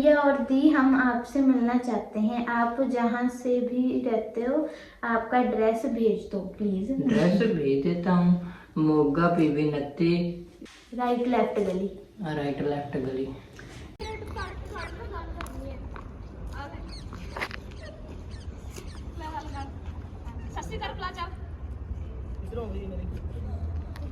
ये और दी हम आपसे मिलना चाहते हैं। आप जहाँ से भी रहते हो आपका एड्रेस भेज दो प्लीज़ ड्रेस भेज देता हूँ। Moga PV Natti. Right left गली। राइट लेफ़्ट गली।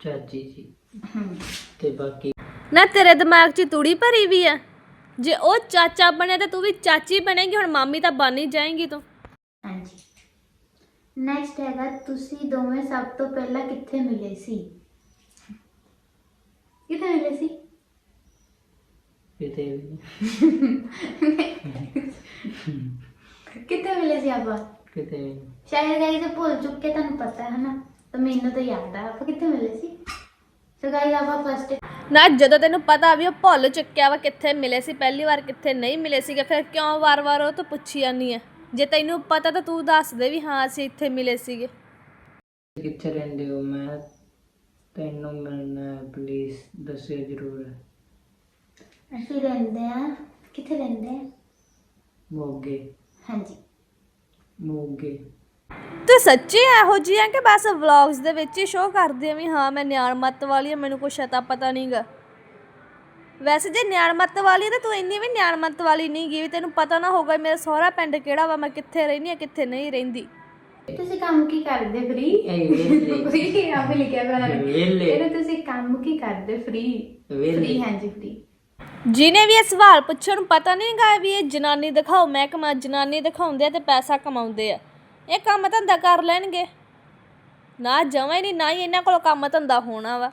ਚਾਚੀ ਜੀ। ਤੇ ਬਾਕੀ ਨਾ ਤੇਰੇ ਦਿਮਾਗ 'ਚ ਤੂੜੀ ਭਰੀ ਵੀ ਆ। ਜੇ ਉਹ ਚਾਚਾ ਬਣਿਆ ਤਾਂ ਤੂੰ ਵੀ ਚਾਚੀ ਬਣੇਗੀ ਹੁਣ ਮਾਮੀ ਤਾਂ ਬਣ ਹੀ ਜਾਏਗੀ ਤੂੰ। ਹਾਂਜੀ। ਨੈਕਸਟ ਹੈਗਾ ਤੁਸੀਂ ਦੋਵੇਂ ਸਭ ਤੋਂ ਪਹਿਲਾਂ ਕਿੱਥੇ ਮਿਲੇ ਸੀ? ਕਿੱਥੇ ਮਿਲੇ ਸੀ? ਕਿਤੇ ਵੀ ਕਿੱਥੇ ਮਿਲੇ ਸੀ ਆਪਾਂ? ਕਿਤੇ ਵੀ ਨਹੀਂ। ਸ਼ਾਇਦ ਭੁੱਲ ਚੁੱਕੇ ਤੁਹਾਨੂੰ ਪਤਾ ਹੈ ਨਾ। ਤਾਂ ਮੈਨੂੰ ਤਾਂ ਯਾਦ ਆ। ਆਪਾਂ ਕਿੱਥੇ ਮਿਲੇ ਸੀ? ਸੋ ਗਾਈਸ ਆਪਾਂ ਫਸਟ ਨਾ ਜਦੋਂ ਤੈਨੂੰ ਪਤਾ ਵੀ ਉਹ ਭੁੱਲ ਚੁੱਕਿਆ ਵਾ ਕਿੱਥੇ ਮਿਲੇ ਸੀ ਪਹਿਲੀ ਵਾਰ ਕਿੱਥੇ ਨਹੀਂ ਮਿਲੇ ਸੀਗੇ ਫਿਰ ਕਿਉਂ ਵਾਰ-ਵਾਰ ਉਹ ਤੋਂ ਪੁੱਛੀ ਜਾਂਦੀ ਆ? ਜੇ ਤੈਨੂੰ ਪਤਾ ਤਾਂ ਤੂੰ ਦੱਸ ਦੇ ਵੀ ਹਾਂ ਅਸੀਂ ਇੱਥੇ ਮਿਲੇ ਸੀਗੇ। ਕਿੱਥੇ ਰਹਿੰਦੇ ਹੋ? ਮੈਂ ਤੈਨੂੰ ਮਿਲਣਾ ਪਲੀਜ਼ ਦੱਸਿਓ ਜ਼ਰੂਰ। ਅਸੀਂ ਰਹਿੰਦੇ ਆ। ਕਿੱਥੇ ਰਹਿੰਦੇ ਆ? ਮੋਗੇ। ਹਾਂਜੀ। ਮੋਗੇ। ਤੂੰ ਸੱਚੀ ਇਹੋ ਜਿਹੀ ਆ ਕਿ ਬਸ ਵਲੌਗਸ ਦੇ ਵਿੱਚ ਹੀ ਸ਼ੋਅ ਕਰਦੀ ਆ ਵੀ ਹਾਂ ਮੈਂ ਨਿਆਣ ਮੱਤ ਵਾਲੀ ਆ ਮੈਨੂੰ ਕੁਛ ਅਤਾ ਪਤਾ ਨਹੀਂਗਾ ਵੈਸੇ ਜੇ ਨਿਆਣ ਮੱਤ ਵਾਲੀ ਤਾਂ ਤੂੰ ਇੰਨੀ ਵੀ ਨਿਆਣ ਮੱਤ ਵਾਲੀ ਨਹੀਂ ਗੀ ਵੀ ਤੈਨੂੰ ਪਤਾ ਨਾ ਹੋਗਾ ਮੇਰਾ ਸਹੁਰਾ ਪਿੰਡ ਕਿਹੜਾ ਵਾ ਮੈਂ ਕਿੱਥੇ ਰਹਿੰਦੀ ਆ ਕਿੱਥੇ ਨਹੀਂ ਰਹਿੰਦੀ। ਤੁਸੀਂ ਕੰਮ ਕੀ ਕਰਦੇ ਫ੍ਰੀ? ਇਹ ਵੇਲੇ। ਫ੍ਰੀ ਆਪ ਲਿਖਿਆ ਹੋਇਆ। ਹੈ ਵੇਲੇ। ਇਹਨੂੰ ਤੁਸੀਂ ਕੰਮ ਕੀ ਕਰਦੇ ਫ੍ਰੀ? ਫ੍ਰੀ ਵੇਲੇ ਹਾਂਜੀ ਫ੍ਰੀ। ਜਿਹਨੇ ਵੀ ਇਹ ਸਵਾਲ ਪੁੱਛਣ ਨੂੰ ਪਤਾ ਨਹੀਂਗਾ ਵੀ ਇਹ ਜਨਾਨੀ ਦਿਖਾਓ ਮਹਿਕਮਾ ਜਨਾਨੀ ਦਿਖਾਉਂਦੇ ਆ ਤੇ ਪੈਸਾ ਕਮਾਉਂਦੇ ਆ। ਇਹ ਕੰਮ ਧੰਦਾ ਕਰ ਲੈਣਗੇ। ਨਾ ਜਮਾਂ ਹੀ ਨਹੀਂ ਨਾ ਹੀ ਇਹਨਾਂ ਕੋਲ ਕੰਮ ਧੰਦਾ ਹੋਣਾ ਵਾ।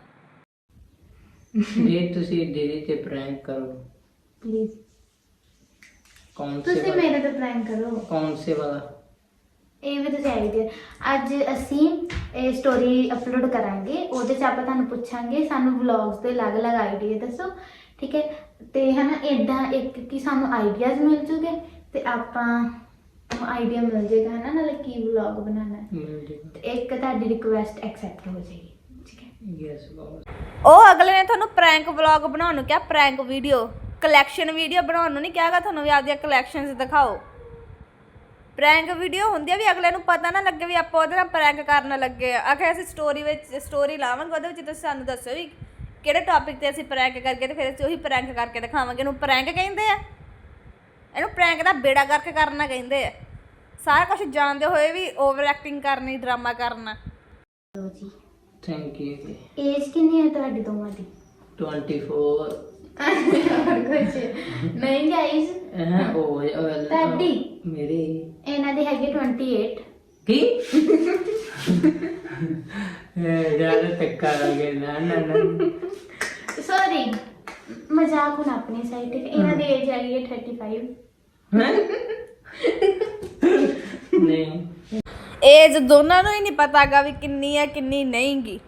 ਜੇ ਤੁਸੀਂ ਦੀਦੀ ਤੇ ਪ੍ਰੈਂਕ ਕਰੋ। ਪਲੀਜ਼ ਕੌਣ ਸੇ ਤੁਸੀਂ ਵਾਲਾ ਮੇਰੇ ਤੇ ਪ੍ਰੈਂਕ ਕਰੋ। ਕੌਣ ਸੇ ਵਾਲਾ ਇਹ ਵੀ ਤੁਸੀਂ ਆਈਡੀਆ ਅੱਜ ਅਸੀਂ ਇਹ ਸਟੋਰੀ ਅਪਲੋਡ ਕਰਾਂਗੇ ਉਹਦੇ 'ਚ ਆਪਾਂ ਤੁਹਾਨੂੰ ਪੁੱਛਾਂਗੇ ਸਾਨੂੰ ਵਲੌਗਸ ਦੇ ਅਲੱਗ-ਅਲੱਗ ਆਈਡੀਆ ਦੱਸੋ। ਠੀਕ ਹੈ? ਤੇ ਹਨਾ ਇਦਾਂ ਇੱਕ ਕਿ ਸਾਨੂੰ ਆਈਡੀਆਜ਼ ਮਿਲ ਜੂਗੇ ਤੇ ਆਪਾਂ ਆਈਡੀਆ ਮਿਲ ਜੇਗਾ ਹਨਾ ਨਾਲੇ ਕੀ ਵਲੌਗ ਬਣਾਉਣਾ ਹੈ। ਮਿਲ ਜੇ ਤੇ ਇੱਕ ਤੁਹਾਡੀ ਰਿਕੁਐਸਟ ਐਕਸੈਪਟ ਹੋ ਜਾਏਗੀ ਠੀਕ ਹੈ? ਯੈਸ ਬਾਬਾ ਉਹ ਅਗਲੇ ਨੇ ਤੁਹਾਨੂੰ ਪ੍ਰੈਂਕ ਵਲੌਗ ਬਣਾਉਣ ਨੂੰ ਕਿਹਾ ਪ੍ਰੈਂਕ ਵੀਡੀਓ ਕਲੈਕਸ਼ਨ ਵੀਡੀਓ ਬਣਾਉਣ ਨੂੰ ਨਹੀਂ ਕਿਹਾਗਾ ਤੁਹਾਨੂੰ ਵੀ ਆਪਦੀਆਂ ਕਲੈਕਸ਼ਨਸ ਦਿਖਾਓ। ਪ੍ਰੈਂਕ ਵੀਡੀਓ ਹੁੰਦੀ ਆ ਵੀ ਅਗਲੇ ਨੂੰ ਪਤਾ ਨਾ ਲੱਗੇ ਵੀ ਆਪਾਂ ਉਹਦੇ ਨਾਲ ਪ੍ਰੈਂਕ ਕਰਨ ਲੱਗੇ ਆ। ਆਖੇ ਅਸੀਂ ਸਟੋਰੀ ਵਿੱਚ ਸਟੋਰੀ ਲਾਵਾਂਗੇ ਉਹਦੇ ਵਿੱਚ ਤੁਸੀਂ ਸਾਨੂੰ ਦੱਸੋ ਵੀ ਕਿਹੜੇ ਟੌਪਿਕ ਤੇ ਅਸੀਂ ਪ੍ਰੈਂਕ ਕਰਕੇ ਤੇ ਫਿਰ ਅਸੀਂ ਉਹੀ ਪ੍ਰੈਂਕ ਕਰਕੇ ਦਿਖਾਵਾਂਗੇ ਇਹਨੂੰ ਪ੍ਰੈਂਕ ਕਹਿੰਦੇ ਆ। ਇਹਨੂੰ ਪ੍ਰੈਂਕ ਦਾ ਬੇੜਾ ਕਰਕੇ ਕਰਨਾ ਕਹਿੰਦੇ ਆ। ਸਾਰਾ ਕੁਝ ਜਾਣਦੇ ਹੋਏ ਵੀ ਓਵਰ ਐਕਟਿੰਗ ਕਰਨੀ ਡਰਾਮਾ ਕਰਨਾ। ਲੋ ਜੀ। ਥੈਂਕ ਯੂ ਏਜ ਕਿੰਨੀ ਹੈ ਤੁਹਾਡੀ ਦੋਵਾਂ ਦੀ? 24 ਹੋਰ ਕੁਝ ਨਹੀਂ ਗਾਈਸ ਇਹ ਉਹ ਉਹ- ਤੁਹਾਡੀ? ਮੇਰੀ। ਇਹਨਾਂ ਦੀ ਹੈਗੀ 28 ਕੀ? ਇਹ ਜ਼ਿਆਦਾ ਤੱਕਾ ਲਗੇ ਨਾ ਨਾ ਨਾ। ਸੌਰੀ ਮਜ਼ਾਕ ਹੁਣ ਆਪਣੀ ਸਾਈਡ ਤੇ ਇਹਨਾਂ ਦੀ ਏਜ ਹੈਗੀ ਹੈ 35 ਹੈਂ? ਨਹੀਂ। ਏਜ ਦੋਨਾਂ ਨੂੰ ਹੀ ਨਹੀਂ ਪਤਾਗਾ ਵੀ ਕਿੰਨੀ ਹੈ ਕਿੰਨੀ ਨਹੀਂਗੀ।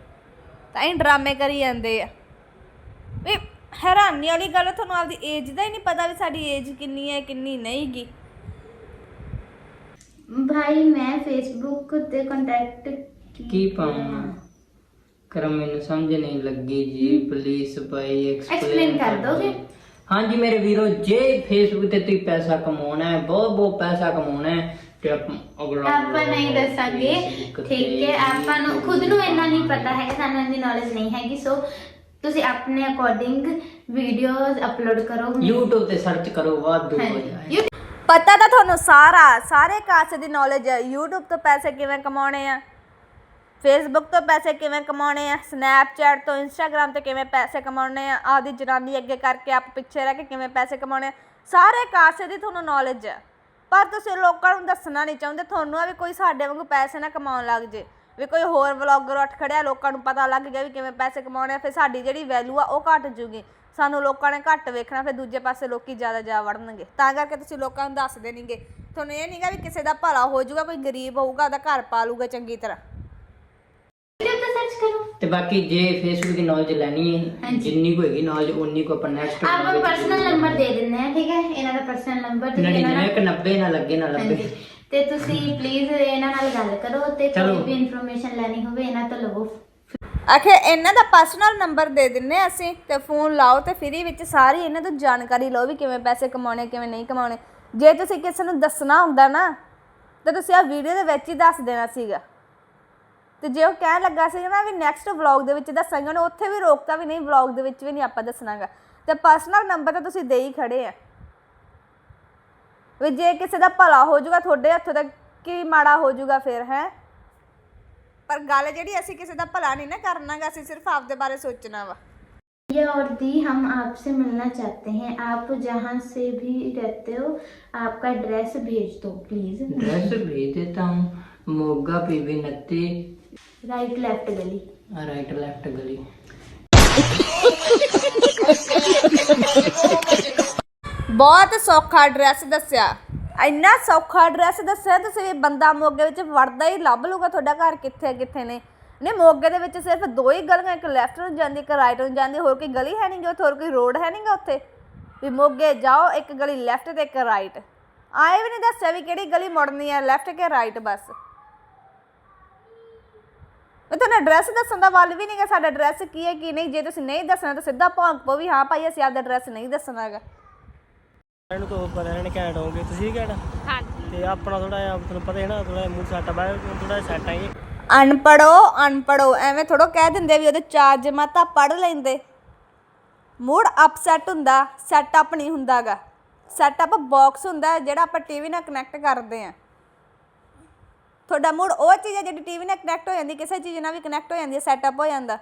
ਤਾਂ ਹੀ ਡਰਾਮੇ ਕਰੀ ਜਾਂਦੇ ਆ। ਵੀ ਹੈਰਾਨੀ ਵਾਲੀ ਗੱਲ ਆ, ਤੁਹਾਨੂੰ ਆਪਦੀ ਏਜ ਦਾ ਹੀ ਨਹੀਂ ਪਤਾ ਵੀ ਸਾਡੀ ਏਜ ਕਿੰਨੀ ਹੈ ਕਿੰਨੀ ਨਹੀਂਗੀ। ਭਾਈ ਮੈਂ ਫੇਸਬੁੱਕ ਤੇ ਕੰਟੈਕਟ ਕੀ ਪਾਵਾਂ ਕਰ ਮੈਨੂੰ ਸਮਝ ਨਹੀਂ ਲੱਗੀ ਜੀ ਪਲੀਜ਼ ਭਾਈ Explain ਕਰ ਦੋਗੇ? ਹਾਂਜੀ ਮੇਰੇ ਵੀਰੋ ਜੇ ਫੇਸਬੁੱਕ ਤੇ ਤੁਸੀਂ ਪੈਸਾ ਕਮਾਉਣਾ ਹੈ ਬਹੁਤ ਬਹੁਤ ਪੈਸਾ ਕਮਾਉਣਾ ਹੈ ਤੇ ਆਪ- ਅਗਲਾ ਆਪਾਂ ਨਹੀਂ ਦੱਸਾਂਗੇ। ਠੀਕ ਹੈ ਆਪਾਂ ਨੂੰ ਖੁਦ ਨੂੰ ਇੰਨਾ ਨਹੀਂ ਪਤਾ ਹੈ ਸਾਨੂੰ ਇੰਨੀ ਨੌਲੇਜ ਨਹੀਂ ਹੈਗੀ। ਸੋ ਤੁਸੀਂ ਆਪਣੇ ਅਕੋਰਡਿੰਗ ਵੀਡੀਓਜ਼ ਅਪਲੋਡ ਕਰੋ। YouTube ਤੇ ਸਰਚ ਕਰੋ ਵਾਧੂ ਹੋ। ਜਾਏ ਪਤਾ ਤਾਂ ਤੁਹਾਨੂੰ ਸਾਰਾ ਸਾਰੇ ਕਾਸੇ ਦੀ ਨੌਲੇਜ ਹੈ। YouTube ਤੋਂ ਪੈਸੇ ਕਿਵੇਂ ਕਮਾਉਣੇ ਆ? ਫੇਸਬੁੱਕ ਤੋਂ ਪੈਸੇ ਕਿਵੇਂ ਕਮਾਉਣੇ ਆ? ਸਨੈਪਚੈਟ ਤੋਂ Instagram ਤੇ ਕਿਵੇਂ ਪੈਸੇ ਕਮਾਉਣੇ ਆ? ਆਪਦੀ ਜਨਾਨੀ ਅੱਗੇ ਕਰਕੇ ਆਪ ਪਿੱਛੇ ਰਹਿ ਕੇ ਕਿਵੇਂ ਪੈਸੇ ਕਮਾਉਣੇ ਆ? ਸਾਰੇ ਕਾਸੇ ਦੀ ਤੁਹਾਨੂੰ ਨੌਲੇਜ ਹੈ ਪਰ ਤੁਸੀਂ ਲੋਕਾਂ ਨੂੰ ਦੱਸਣਾ ਨਹੀਂ ਚਾਹੁੰਦੇ, ਤੁਹਾਨੂੰ ਆ ਵੀ ਕੋਈ ਸਾਡੇ ਵਾਂਗੂ ਪੈਸੇ ਨਾ ਕਮਾਉਣ ਲੱਗ ਜੇ। ਵੀ ਕੋਈ ਹੋਰ ਵਲੌਗਰ ਉੱਠ ਖੜਿਆ, ਲੋਕਾਂ ਨੂੰ ਪਤਾ ਲੱਗ ਗਿਆ ਵੀ ਕਿਵੇਂ ਪੈਸੇ ਕਮਾਉਣੇ ਆ, ਫਿਰ ਸਾਡੀ ਜਿਹੜੀ ਵੈਲਿਊ ਆ ਉਹ ਘਟ ਜੂਗੀ। ਸਾਨੂੰ ਲੋਕਾਂ ਨੇ ਘੱਟ ਵੇਖਣਾ, ਫਿਰ ਦੂਜੇ ਪਾਸੇ ਲੋਕੀ ਜ਼ਿਆਦਾ ਜਾ ਵੜਨਗੇ। ਤਾਂ ਕਰਕੇ ਤੁਸੀਂ ਲੋਕਾਂ ਨੂੰ ਦੱਸਦੇ ਨਹੀਂਗੇ ਤੁਹਾਨੂੰ ਇਹ ਨਹੀਂਗਾ ਵੀ ਕਿਸੇ ਦਾ ਭਲਾ ਹੋ ਜਾਊਗਾ, ਕੋਈ ਗਰੀਬ ਹੋਊਗਾ, ਉਹਦਾ ਘਰ ਪਾ ਲੂਗਾ ਚੰਗੀ ਤਰ੍ਹਾਂ ਵੀਡੀਓ ਤੇ ਸਰਚ ਕਰੋ ਤੇ ਬਾਕੀ ਜੇ ਫੇਸਬੁੱਕ ਦੀ ਨੌਲੇਜ ਲੈਣੀ ਹੈ ਹਾਂਜੀ। ਜਿੰਨੀ ਕੁ ਹੈਗੀ ਨੌਲੇਜ ਉਨੀ ਕੁ ਆਪਾਂ ਨੈਕਸਟ ਆਪਾਂ ਪਰਸਨਲ ਨੰਬਰ ਦੇ ਦਿੰਦੇ ਆ ਠੀਕ ਹੈ? ਇਹਨਾਂ ਦਾ ਪਰਸਨਲ ਨੰਬਰ ਤੇ ਇਹਨਾਂ 99 ਨਾਲ ਕਿ 90 ਨਾ ਲੱਗੇ ਨਾ ਲੱਗੇ ਹਾਂਜੀ। ਤੇ ਤੁਸੀਂ ਪਲੀਜ਼ ਇਹਨਾਂ ਨਾਲ ਗੱਲ ਕਰੋ ਤੇ ਚਲੋ। ਕੋਈ ਵੀ ਇਨਫੋਰਮੇਸ਼ਨ ਲੈਣੀ ਹੋਵੇ ਇਹਨਾਂ ਤੋਂ ਲਵੋ। ਆਖੇ ਇਹਨਾਂ ਦਾ ਪਰਸਨਲ ਨੰਬਰ ਦੇ ਦਿੰਨੇ ਆ ਅਸੀਂ ਤੇ ਫੋਨ ਲਾਓ ਤੇ ਫ੍ਰੀ ਵਿੱਚ ਸਾਰੀ ਇਹਨਾਂ ਤੋਂ ਜਾਣਕਾਰੀ ਲਓ ਵੀ ਕਿਵੇਂ ਪੈਸੇ ਕਮਾਉਣੇ ਕਿਵੇਂ ਨਹੀਂ ਕਮਾਉਣੇ। ਜੇ ਤੁਸੀਂ ਕਿਸੇ ਨੂੰ ਦੱਸਣਾ ਹੁੰਦਾ ਨਾ ਤਾਂ ਤੁਸੀਂ ਆ ਵੀਡੀਓ ਦੇ ਵਿੱਚ ਹੀ ਦੱਸ ਦੇਣਾ ਸੀਗਾ। ਤੇ ਜੇ ਉਹ ਕਹਿਣ ਲੱਗਾ ਸੀ ਨਾ ਵੀ ਨੈਕਸਟ ਵਲੌਗ ਦੇ ਵਿੱਚ ਦੱਸਾਂਗੇ ਉਹਨੇ ਉੱਥੇ ਵੀ ਰੋਕਤਾ ਵੀ ਨਹੀਂ ਵਲੌਗ ਦੇ ਵਿੱਚ ਵੀ ਨਹੀਂ ਆਪਾਂ ਦੱਸਣਾਗਾ ਤੇ ਪਰਸਨਲ ਨੰਬਰ ਤਾਂ ਤੁਸੀਂ ਦੇ ਹੀ ਖੜੇ ਆ ਵੀ ਜੇ ਕਿਸੇ ਦਾ ਭਲਾ ਹੋ ਜਾਊਗਾ ਤੁਹਾਡੇ ਹੱਥੋਂ ਤਾਂ ਕੀ ਮਾੜਾ ਹੋ ਜਾਊਗਾ ਫਿਰ ਹੈ ਪਰ ਗੱਲ ਜਿਹੜੀ ਅਸੀਂ ਕਿਸੇ ਦਾ ਭਲਾ ਨਹੀਂ ਨਾ ਕਰਨਾਗਾ ਅਸੀਂ ਸਿਰਫ ਆਪਦੇ ਬਾਰੇ ਸੋਚਣਾ ਵਾ ये और दी हम आपसे मिलना चाहते हैं आप जहाँ से भी रहते हो आपका एड्रेस भेज दो प्लीज ड्रेस भेज देता हूँ मोगा पीवी नत्ती right left ਗਲੀ। ਆ ਰਾਈਟ ਲੈਫਟ ਗਲੀ। ਬਹੁਤ ਸੌਖਾ ਐਡਰੈਸ ਦੱਸਿਆ। ਇੰਨਾ ਸੌਖਾ ਐਡਰੈਸ ਦੱਸਿਆ ਤੁਸੀਂ ਵੀ ਬੰਦਾ ਮੋਗੇ ਵਿੱਚ ਵੜਦਾ ਹੀ ਲੱਭ ਲੂਗਾ ਤੁਹਾਡਾ ਘਰ ਕਿੱਥੇ ਕਿੱਥੇ ਨੇ? ਨੇ ਮੋਗੇ ਦੇ ਵਿੱਚ ਸਿਰਫ ਦੋ ਹੀ ਗਲੀਆਂ ਇੱਕ ਲੈਫਟ ਨੂੰ ਜਾਂਦੀ ਇੱਕ ਰਾਈਟ ਨੂੰ ਜਾਂਦੀ ਹੋਰ ਕੋਈ ਗਲੀ ਹੈ ਨਹੀਂਗੀ ਉੱਥੇ ਹੋਰ ਕੋਈ ਰੋਡ ਹੈ ਨਹੀਂਗਾ ਉੱਥੇ? ਵੀ ਮੋਗੇ ਜਾਓ ਇੱਕ ਗਲੀ ਲੈਫਟ ਤੇ ਇੱਕ ਰਾਈਟ ਆਏ ਵੀ ਨਹੀਂ ਦੱਸਿਆ ਵੀ ਕਿਹੜੀ ਗਲੀ ਮੁੜਨੀ ਹੈ ਲੈਫਟ ਕੇ ਰਾਈਟ ਬਸ। ਮੈਂ ਤੁਹਾਨੂੰ ਐਡਰੈਸ ਦੱਸਣ ਦਾ ਵੱਲ ਵੀ ਨਹੀਂਗਾ ਸਾਡਾ ਐਡਰੈਸ ਕੀ ਹੈ ਕੀ ਨਹੀਂ ਜੇ ਤੁਸੀਂ ਨਹੀਂ ਦੱਸਣਾ ਤਾਂ ਸਿੱਧਾ ਭੌਂਕ ਪੋ ਵੀ ਹਾਂ ਭਾਈ ਅਸੀਂ ਆਪਦਾ ਐਡਰੈਸ ਨਹੀਂ ਦੱਸਣਾ ਹੈਗਾ। ਇਹਨੂੰ ਤੋਂ ਪਤਾ ਇਹਨਾਂ ਨੇ ਘੈਂਟ ਹੋਗੇ ਤੁਸੀਂ ਘੈਂਟ? ਹਾਂਜੀ। ਤੇ ਆਪਣਾ ਥੋੜਾ ਜਿਹਾ ਤੁਹਾਨੂੰ ਪਤਾ ਹੈ ਨਾ ਥੋੜਾ ਮੂੰਹ ਸੱਟ ਬਾਹਰ ਥੋੜਾ ਜਿਹਾ ਸੈੱਟ ਆਏ ਅਨਪੜੋ ਅਨਪੜੋ ਐਵੇਂ ਥੋੜੋ ਕਹਿ ਦਿੰਦੇ ਵੀ ਉਹਦੇ ਚਾਰ ਜਮਾਤਾਂ ਪੜ ਲੈਂਦੇ। ਮੂਡ ਅਪਸੈਟ ਹੁੰਦਾ ਸੈਟਅਪ ਨਹੀਂ ਹੁੰਦਾਗਾ। ਸੈਟਅਪ ਬਾਕਸ ਹੁੰਦਾ ਜਿਹੜਾ ਆਪਾਂ ਟੀਵੀ ਨਾਲ ਕਨੈਕਟ ਕਰਦੇ ਆ ਤੁਹਾਡਾ ਮੂਡ ਉਹ ਚੀਜ਼ ਹੈ ਜਿਹੜੀ ਟੀਵੀ ਨਾਲ ਕਨੈਕਟ ਹੋ ਜਾਂਦੀ ਕਿਸੇ ਚੀਜ਼ ਨਾਲ ਵੀ ਕਨੈਕਟ ਹੋ ਜਾਂਦੀ ਹੈ ਸੈਟਅਪ ਹੋ ਜਾਂਦਾ।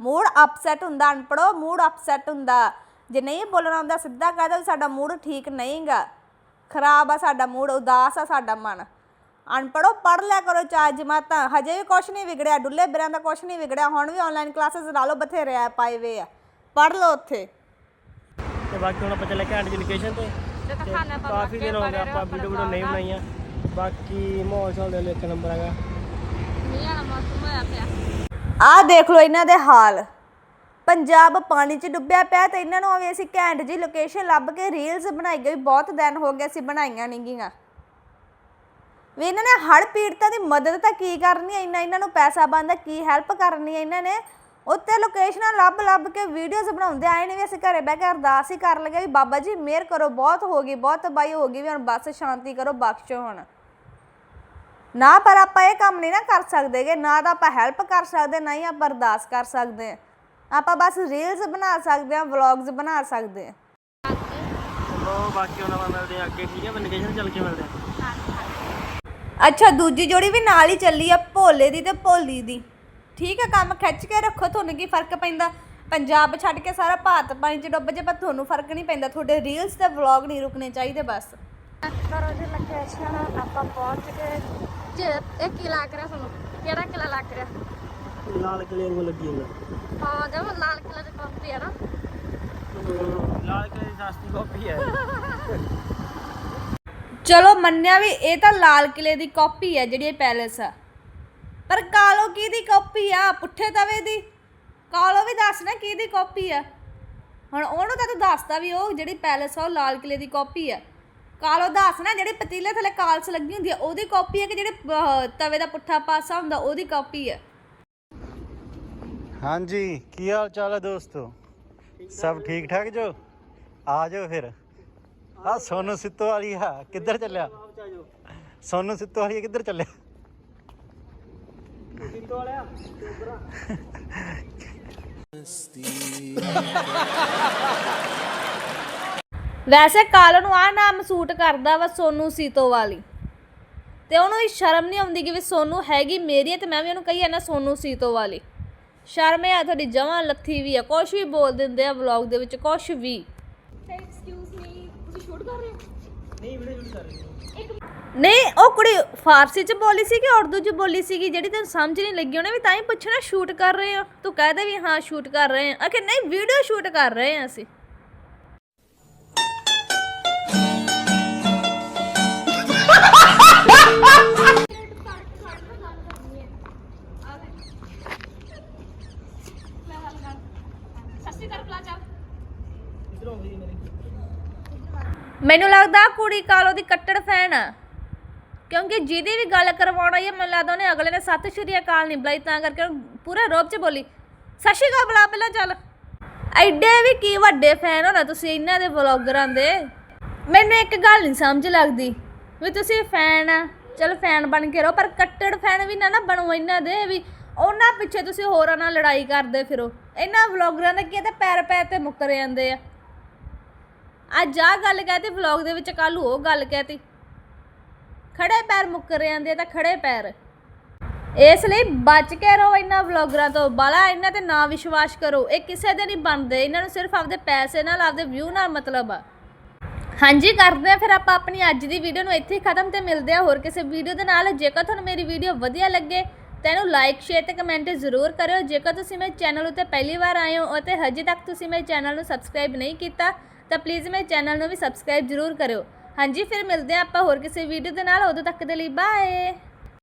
ਮੂਡ ਅਪਸੈਟ ਹੁੰਦਾ ਅਨਪੜੋ ਮੂਡ ਅਪਸੈਟ ਹੁੰਦਾ। ਜੇ ਨਹੀਂ ਬੋਲਣਾ ਹੁੰਦਾ ਸਿੱਧਾ ਕਹਿ ਦੋ ਸਾਡਾ ਮੂਡ ਠੀਕ ਨਹੀਂਗਾ। ਖਰਾਬ ਆ ਸਾਡਾ ਮੂਡ ਉਦਾਸ ਆ ਸਾਡਾ ਮਨ। ਅਨਪੜੋ ਪੜ ਲਿਆ ਕਰੋ ਚਾਰ ਜਮਾਤਾਂ। ਹਜੇ ਵੀ ਕੁਛ ਨਹੀਂ ਵਿਗੜਿਆ ਡੁੱਲੇ ਬਿਰਾਂ ਦਾ ਕੁਛ ਨਹੀਂ ਵਿਗੜਿਆ। ਹੁਣ ਵੀ ਆਨਲਾਈਨ ਕਲਾਸਿਸ ਲਾ ਲਓ ਬਥੇਰੇ ਆ ਪਾਏ ਵੇ ਆ। ਪੜ ਲਓ ਉੱਥੇ। ਤੇ ਬਾਕੀ ਹੁਣ ਆਪਾਂ ਚੱਲੇ ਘੈਂਟ ਦੀ ਲੋਕੇਸ਼ਨ ਤੇ ਤੇ ਕਾਫੀ ਦਿਨ ਹੋ ਗਏ ਆਪਾਂ ਵੀਡੀਓ ਵੀਡੀਓ ਨਹੀਂ ਬਣਾਈਆਂ। ਬਾਕੀ ਮਾਹੌਲ ਚਾਲ ਦੇ ਇੱਕ ਨੰਬਰ ਹੈਗਾ। ਆਹ ਦੇਖ ਲਓ ਇਹਨਾਂ ਦੇ ਹਾਲ। ਪੰਜਾਬ ਪਾਣੀ 'ਚ ਡੁੱਬਿਆ ਪਿਆ ਤੇ ਇਹਨਾਂ ਨੂੰ ਵੀ ਅਸੀਂ ਘੈਂਟ ਜੀ ਲੋਕੇਸ਼ਨ ਲੱਭ ਕੇ ਰੀਲਸ ਬਣਾਈ ਗਈ। ਬਹੁਤ ਦਿਨ ਹੋ ਗਏ ਅਸੀਂ ਬਣਾਈਆਂ ਨਹੀਂ ਗੀਆਂ। ਵੀ ਇਹਨਾਂ ਨੇ ਹੜ ਪੀੜਤਾਂ ਦੀ ਮਦਦ ਤਾਂ ਕੀ ਕਰਨੀ ਹੈ ਇੰਨਾ ਇਹਨਾਂ ਨੂੰ ਪੈਸਾ ਬੰਦਾ ਕੀ ਹੈਲਪ ਕਰਨੀ ਹੈ ਇਹਨਾਂ ਨੇ? ਉੱਤੇ ਲੋਕੇਸ਼ਨਾਂ ਲੱਭ ਲੱਭ ਕੇ ਵੀਡੀਓਜ਼ ਬਣਾਉਂਦੇ ਆਏ ਨੇ ਵੀ ਅਸੀਂ ਘਰੇ ਬਹਿ ਕੇ ਅਰਦਾਸ ਹੀ ਕਰ ਲਗੇ ਵੀ ਬਾਬਾ ਜੀ ਮਿਹਰ ਕਰੋ ਬਹੁਤ ਹੋ ਗਈ ਬਹੁਤ ਤਬਾਹੀ ਹੋ ਗਈ ਵੀ ਹੁਣ ਬਸ ਸ਼ਾਂਤੀ ਕਰੋ ਬਖਸ਼ੋ ਹੁਣ। ਨਾ ਪਰ ਆਪਾਂ ਇਹ ਕੰਮ ਨਹੀਂ ਨਾ ਕਰ ਸਕਦੇਗੇ ਨਾ ਤਾਂ ਆਪਾਂ ਹੈਲਪ ਕਰ ਸਕਦੇ ਨਾ ਹੀ ਆਪਾਂ ਅਰਦਾਸ ਕਰ ਸਕਦੇ ਹਾਂ। ਆਪਾਂ ਬਸ ਰੀਲਸ ਬਣਾ ਸਕਦੇ ਹਾਂ ਵਲੌਗਸ ਬਣਾ ਸਕਦੇ ਹਾਂ। ਚਲੋ ਬਾਕੀ ਉਹਨਾਂ ਨਾਲ ਮਿਲਦੇ ਆ ਅੱਗੇ ਠੀਕ ਹੈ? ਲੋਕੇਸ਼ਨ ਚੱਲ ਕੇ ਮਿਲਦੇ ਆ ਅੱਛਾ ਦੂਜੀ ਜੋੜੀ ਵੀ ਨਾਲ ਹੀ ਚੱਲੀ ਆ ਭੋਲੇ ਦੀ ਤੇ ਭੋਲੀ ਦੀ। ਠੀਕ ਹੈ ਕੰਮ ਖਿੱਚ ਕੇ ਰੱਖੋ ਤੁਹਾਨੂੰ ਕੀ ਫ਼ਰਕ ਪੈਂਦਾ? ਪੰਜਾਬ ਛੱਡ ਕੇ ਸਾਰਾ ਭਾਰਤ ਪਾਣੀ 'ਚ ਡੁੱਬ ਜੇ ਪਰ ਤੁਹਾਨੂੰ ਫ਼ਰਕ ਨਹੀਂ ਪੈਂਦਾ। ਤੁਹਾਡੇ ਰੀਲਸ ਤੇ ਵਲੌਗ ਨਹੀਂ ਰੁਕਣੇ ਚਾਹੀਦੇ ਬਸ। ਕਰੋ ਜੀ ਲੋਕੇਸ਼ਨ ਆਪਾਂ ਪਹੁੰਚ ਗਏ। ਜੇ ਇਹ ਕੀ ਲੱਗ ਰਿਹਾ ਤੁਹਾਨੂੰ ਕਿਹੜਾ ਕਿਲਾ ਲੱਗ ਰਿਹਾ? ਲਾਲ ਕਿਲੇ ਨੂੰ ਲੱਗੀ ਜਾਂਦਾ। ਹਾਂ ਜਮ ਲਾਲ ਕਿਲਾ ਦੇ ਕਾਪੀ ਹੈ ਨਾ। ਲਾਲ ਕਿਲੇ ਦੀ ਸਸਤੀ ਕਾਪੀ ਹੈ। ਚਲੋ ਮੰਨਿਆ ਵੀ ਇਹ ਤਾਂ ਲਾਲ ਕਿਲੇ ਦੀ ਕਾਪੀ ਹੈ ਜਿਹੜੀ ਇਹ ਪੈਲੇਸ ਆ। ਪਰ ਕਾਲੋ ਕਿਹਦੀ ਕਾਪੀ ਆ? ਪੁੱਠੇ ਤਵੇ ਦੀ। ਕਾਲੋ ਵੀ ਦੱਸ ਨਾ ਕਿਹਦੀ ਕਾਪੀ ਆ। ਹੁਣ ਉਹਨੂੰ ਤਾਂ ਤੂੰ ਦੱਸਦਾ ਵੀ ਉਹ ਜਿਹੜੀ ਪੈਲੇਸ ਆ ਉਹ ਲਾਲ ਕਿਲੇ ਦੀ ਕਾਪੀ ਆ। ਕਾਲੋ ਦੱਸ ਨਾ ਜਿਹੜੀ ਪਤੀਲੇ ਥੱਲੇ ਕਾਲਸ ਲੱਗੀ ਹੁੰਦੀ ਆ ਉਹਦੀ ਕਾਪੀ ਹੈ ਕਿ ਜਿਹੜੇ ਅਹ, ਤਵੇ ਦਾ ਪੁੱਠਾ ਪਾਸਾ ਹੁੰਦਾ ਉਹਦੀ ਕਾਪੀ ਆ ਹਾਂਜੀ ਕੀ ਹਾਲ ਚਾਲ ਹੈ ਦੋਸਤੋ? ਸਭ ਠੀਕ ਠਾਕ ਜੋ? ਆ ਜਾਓ ਫਿਰ। ਆ ਸੋਨੂ ਸਿੱਤੋ ਵਾਲੀ ਆ ਕਿੱਧਰ ਚੱਲਿਆ? ਸੋਨੂ ਸਿੱਤੋ ਵਾਲੀ ਕਿੱਧਰ ਚੱਲਿਆ? ਵੈਸੇ ਕਾਲੋ ਨੂੰ ਆ ਨਾਮ ਸੂਟ ਕਰਦਾ ਵਾ ਸੋਨੂ ਸੀਤੋ ਵਾਲੀ ਤੇ ਉਹਨੂੰ ਇਹ ਸ਼ਰਮ ਨਹੀਂ ਆਉਂਦੀ ਕਿ ਵੀ ਸੋਨੂ ਹੈਗੀ ਮੇਰੀ ਹੈ ਤੇ ਮੈਂ ਵੀ ਉਹਨੂੰ ਕਹੀ ਜਾਂਦਾ ਸੋਨੂ ਸੀਤੋ ਵਾਲੀ ਸ਼ਰਮ ਹੈ ਤੁਹਾਡੀ ਜਮਾਂ ਲੱਥੀ ਵੀ ਆ ਕੁਛ ਵੀ ਬੋਲ ਦਿੰਦੇ ਆ ਵਲੌਗ ਦੇ ਵਿੱਚ ਕੁਛ ਵੀ। ਨਹੀਂ ਵੀਡੀਓ ਸ਼ੂਟ ਕਰ ਰਹੀ ਹਾਂ। ਨਹੀਂ ਉਹ ਕੁੜੀ ਫਾਰਸੀ ਚ ਬੋਲੀ ਸੀ ਕਿ ਉਰਦੂ ਚ ਬੋਲੀ ਸੀਗੀ ਜਿਹੜੀ ਤੈਨੂੰ ਸਮਝ ਨਹੀਂ ਲੱਗੀ ਉਹਨੇ ਵੀ ਤਾਂ ਹੀ ਪੁੱਛਣਾ ਸ਼ੂਟ ਕਰ ਰਹੇ ਹੋ? ਤੂੰ ਕਹਦੇ ਵੀ ਹਾਂ ਸ਼ੂਟ ਕਰ ਰਹੇ ਹਾਂ। ਅਕੇ ਨਹੀਂ ਵੀਡੀਓ ਸ਼ੂਟ ਕਰ ਰਹੇ ਹਾਂ ਅਸੀਂ। ਮੈਨੂੰ ਲੱਗਦਾ ਕੁੜੀ ਕਾਲੋ ਦੀ ਕੱਟੜ ਫੈਨ ਆ। ਕਿਉਂਕਿ ਜਿਹਦੀ ਵੀ ਗੱਲ ਕਰਵਾਉਣਾ ਹੈ ਮੈਨੂੰ ਲੱਗਦਾ ਉਹਨੇ ਅਗਲੇ ਨੇ ਸਤਿ ਸ਼੍ਰੀ ਅਕਾਲ ਨਹੀਂ ਬੁਲਾਈ ਤਾਂ ਕਰਕੇ ਉਹ ਪੂਰਾ ਰੋਬ ਚ ਬੋਲੀ। ਸਤਿ ਸ਼੍ਰੀ ਅਕਾਲ ਬੁਲਾ ਪਹਿਲਾਂ ਚੱਲ। ਐਡੇ ਵੀ ਕੀ ਵੱਡੇ ਫੈਨ ਹੋਣਾ ਤੁਸੀਂ ਇਹਨਾਂ ਦੇ ਵਲੌਗਰਾਂ ਦੇ? ਮੈਨੂੰ ਇੱਕ ਗੱਲ ਨਹੀਂ ਸਮਝ ਲੱਗਦੀ ਵੀ ਤੁਸੀਂ ਫੈਨ ਆ। ਚਲ ਫੈਨ ਬਣ ਕੇ ਰਹੋ, ਪਰ ਕੱਟੜ ਫੈਨ ਵੀ ਨਾ ਨਾ ਬਣੋ ਇਹਨਾਂ ਦੇ ਵੀ। ਉਹਨਾਂ ਪਿੱਛੇ ਤੁਸੀਂ ਹੋਰਾਂ ਨਾਲ ਲੜਾਈ ਕਰਦੇ ਫਿਰੋ। ਇਹਨਾਂ ਵਲੌਗਰਾਂ ਦਾ ਕੀ ਹੈ ਤੇ ਪੈਰ ਪੈਰ ਤੇ ਮੁੱਕਰ ਜਾਂਦੇ ਆ। ਅੱਜ ਆ ਗੱਲ ਕਹਤੀ ਵਲੌਗ ਦੇ ਵਿੱਚ ਕੱਲ ਉਹ ਗੱਲ ਕਹਤੀ। ਖੜੇ ਪੈਰ ਮੁੱਕਰ ਜਾਂਦੇ ਆ ਤਾਂ ਖੜੇ ਪੈਰ। ਇਸ ਲਈ ਬਚ ਕੇ ਰਹੋ ਇਹਨਾਂ ਵਲੌਗਰਾਂ ਤੋਂ। ਬਾਲਾ, ਇਹਨਾਂ ਤੇ ਨਾ ਵਿਸ਼ਵਾਸ ਕਰੋ। ਇਹ ਕਿਸੇ ਦੇ ਨਹੀਂ ਬਣਦੇ। ਇਹਨਾਂ ਨੂੰ ਸਿਰਫ ਆਪਦੇ ਪੈਸੇ ਨਾਲ, ਆਪਦੇ ਵਿਊ ਨਾਲ ਮਤਲਬ ਆ। ਹਾਂਜੀ, ਕਰਦੇ ਆ ਫਿਰ ਆਪਾਂ ਆਪਣੀ ਅੱਜ ਦੀ ਵੀਡੀਓ ਨੂੰ ਇੱਥੇ ਖਤਮ ਤੇ ਮਿਲਦੇ ਆ ਹੋਰ ਕਿਸੇ ਵੀਡੀਓ ਦੇ ਨਾਲ। ਜੇਕਰ ਤੁਹਾਨੂੰ ਮੇਰੀ ਵੀਡੀਓ ਵਧੀਆ ਲੱਗੇ, ਤਾਂ ਇਹਨੂੰ ਲਾਈਕ ਸ਼ੇਅਰ ਤੇ ਕਮੈਂਟ ਜ਼ਰੂਰ ਕਰਿਓ। ਜੇਕਰ ਤੁਸੀਂ ਮੇਰੇ ਚੈਨਲ ਉੱਤੇ ਪਹਿਲੀ ਵਾਰ ਆਏ ਹੋ ਅਤੇ ਹਜੇ ਤੱਕ ਤੁਸੀਂ ਮੇਰੇ ਚੈਨਲ ਨੂੰ ਸਬਸਕ੍ਰਾਈਬ ਨਹੀਂ ਕੀਤਾ ਤਾਂ ਪਲੀਜ਼ ਮੇਰੇ ਚੈਨਲ ਨੂੰ ਵੀ ਸਬਸਕ੍ਰਾਈਬ ਜ਼ਰੂਰ ਕਰਿਓ। ਹਾਂਜੀ, ਫਿਰ ਮਿਲਦੇ ਆ ਆਪਾਂ ਹੋਰ ਕਿਸੇ ਵੀਡੀਓ ਦੇ ਨਾਲ। ਉਦੋਂ ਤੱਕ ਦੇ ਲਈ ਬਾਏ